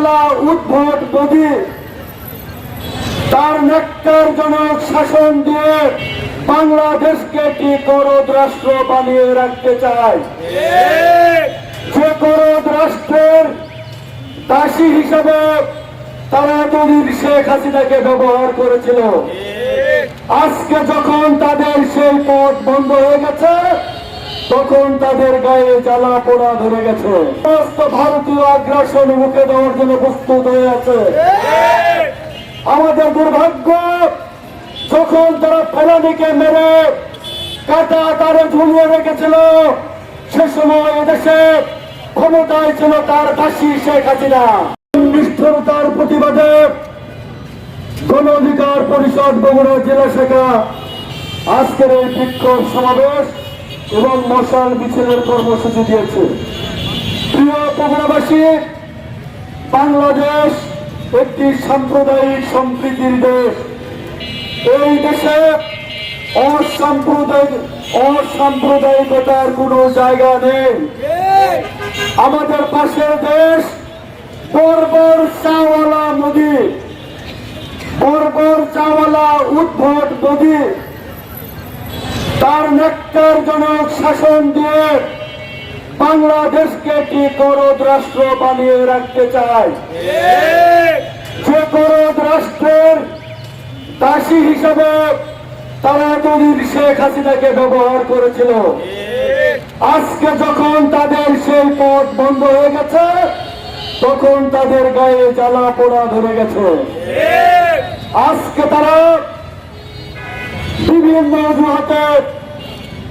চাওয়ালা উদ্ভট মোদী তার নেককারজনক শাসন দিয়ে বাংলাদেশকে একটি করদ রাষ্ট্র বানিয়ে রাখতে চায়? যে করদ রাষ্ট্রের দাসী হিসাবে তারা এতদিন শেখ হাসিনাকে ব্যবহার করেছিল। আজকে যখন তাদের সেই পথ বন্ধ হয়ে গেছে তখন তাদের গায়ে জ্বালা পোড়া ধরে গেছে। সমস্ত ভারতীয় আগ্রাসন মুখে দেওয়ার জন্য প্রস্তুত হয়ে আছে। আমাদের দুর্ভাগ্য, যখন তারা ফেলানিকে মেরে কাটা তারে ঝুলিয়ে রেখেছিল, সে সময় এদেশে ক্ষমতায় ছিল তার দাসী শেখ হাসিনা। নিষ্ঠুরতার প্রতিবাদে গণ অধিকার পরিষদ বগুড়া জেলা শাখা আজকের এই বিক্ষোভ সমাবেশ এবং মশাল মিছিলের কর্মসূচি দিয়েছে। প্রিয় বগুড়াবাসী বাংলাদেশ একটি সাম্প্রদায়িক সম্প্রীতির দেশ। এই দেশে অসাম্প্রদায়িক অসাম্প্রদায়িকতার কোনো জায়গা নেই। আমাদের পাশের দেশ বর্বর চাওয়ালা নদী। বর্বর চাওয়ালা উদ্ভট নদী। তার নেককারজনক শাসন দিয়ে বাংলাদেশকে একটি করদ রাষ্ট্র বানিয়ে রাখতে চায়। যে করদ রাষ্ট্রের দাসী হিসাবে তারা এতদিন শেখ হাসিনাকে ব্যবহার করেছিল। আজকে যখন তাদের সেই পথ বন্ধ হয়ে গেছে, তখন তাদের গায়ে জ্বালা পোড়া ধরে গেছে। আজকে তারা বিভিন্ন অজুহাতে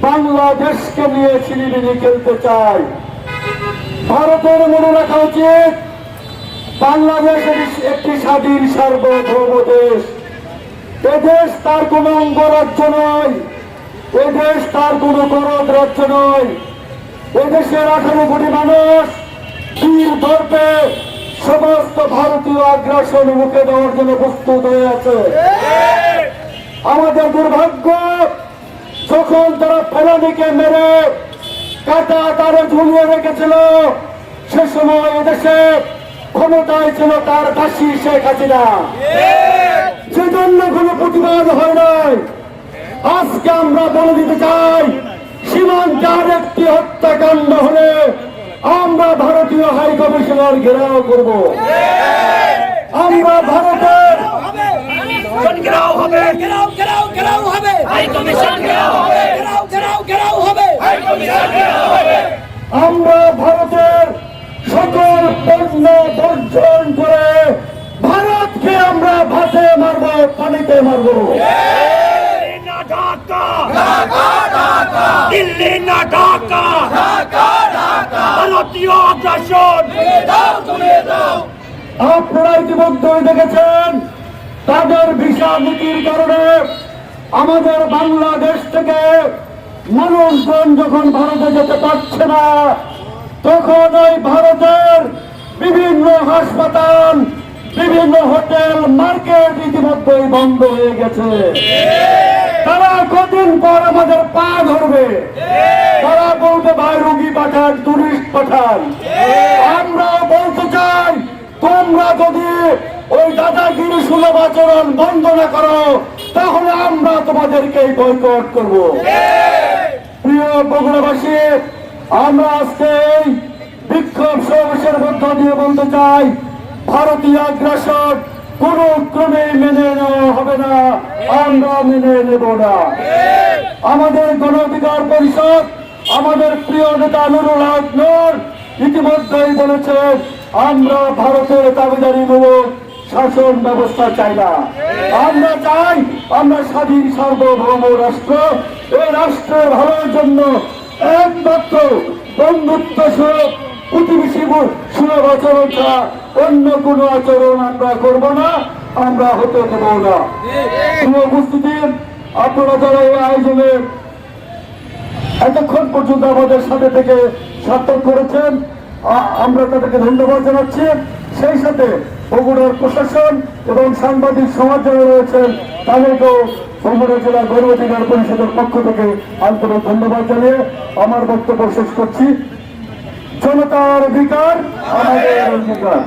বাংলাদেশকে নিয়ে ছিনিমিনি খেলতে চায়। ভারতের মনে রাখা উচিত, বাংলাদেশ একটি স্বাধীন সার্বভৌম দেশ। এদেশ তার কোন অঙ্গরাজ্য নয় এদেশ তার কোন গরদ রাজ্য নয়। এদেশের আঠারো কোটি মানুষ বীর ধরতে সমস্ত ভারতীয় আগ্রাসন মুখে দেওয়ার জন্য প্রস্তুত হয়ে আছে। আমাদের দুর্ভাগ্য, যখন তারা ফেলানিকে মেরে কাটা তারে ঝুলিয়ে রেখেছিল, সে সময় এদেশে ক্ষমতায় ছিল তার দাসী শেখ হাসিনা। সেজন্য কোনো প্রতিবাদ হয় নাই। আজকে আমরা বলে দিতে চাই, সীমান্তে আর একটি হত্যাকাণ্ড হলে আমরা ভারতীয় হাই কমিশনার ঘেরাও করব। আমরা ভারতের ঘেরাও হবে। ঘেরাও ঘেরাও ঘেরাও হবে। হাই কমিশন ঘেরাও হবে। ঘেরাও ঘেরাও ঘেরাও হবে। হাই কমিশন ঘেরাও হবে। আমরা ভারতের সকল পণ্য বর্জন করে ভারতকে আমরা ভাতে মারব পানিতে মারব। দিল্লি না ঢাকা। দিল্লি না ভারতীয় আগ্রাসন। আপনারা ইতিমধ্যে দেখেছেন তাদের ভিসা নীতির কারণে আমাদের বাংলাদেশ থেকে মানুষজন যখন ভারতে যেতে পারছে না, তখন ওই ভারতের বিভিন্ন হাসপাতাল, বিভিন্ন হোটেল, মার্কেট ইতিমধ্যেই বন্ধ হয়ে গেছে। তারা কদিন পর আমাদের পা ধরবে। তারা বলবে, ভাই, রুগী পাঠান টুরিস্ট পাঠান। আমরা বলতে চাই, তোমরা যদি ওই দাদাগিরি সুলভ আচরণ বন্ধ না করো, তাহলে আমরা তোমাদেরকে বয়কট করব। প্রিয় বগুড়াবাসী, আমরা আজকে বিক্ষোভ সমাবেশের মধ্য দিয়ে বলতে চাই, ভারতীয় আগ্রাসন কোন ক্রমে মেনে নেওয়া হবে না, আমরা মেনে নেব না। আমাদের গণ অধিকার পরিষদ, আমাদের প্রিয় নেতা নুরুল হক ইতিমধ্যেই বলেছেন, আমরা ভারতের দাবিদারি মূলক শাসন ব্যবস্থা চাই না। আমরা চাই আমরা স্বাধীন সার্বভৌম রাষ্ট্র। এই রাষ্ট্রের ভালোর জন্য একমাত্র বন্ধুত্ব প্রতিবেশী সুলভ আচরণ ছাড়া অন্য কোনো আচরণ আমরা করব না, আমরা হতে দেব না। উপস্থিতি। আপনারা যারা এই আয়োজনে এতক্ষণ পর্যন্ত আমাদের সাথে থেকে সার্থক করেছেন আমরা তাদেরকে ধন্যবাদ জানাচ্ছি। সেই সাথে বগুড়ার প্রশাসন এবং সাংবাদিক সমাজ যারা রয়েছেন তাদেরকেও বগুড়া জেলা গণ অধিকার পরিষদের পক্ষ থেকে আন্তরিক ধন্যবাদ জানিয়ে আমার বক্তব্য শেষ করছি। জনতার অধিকার, আমাদের অধিকার।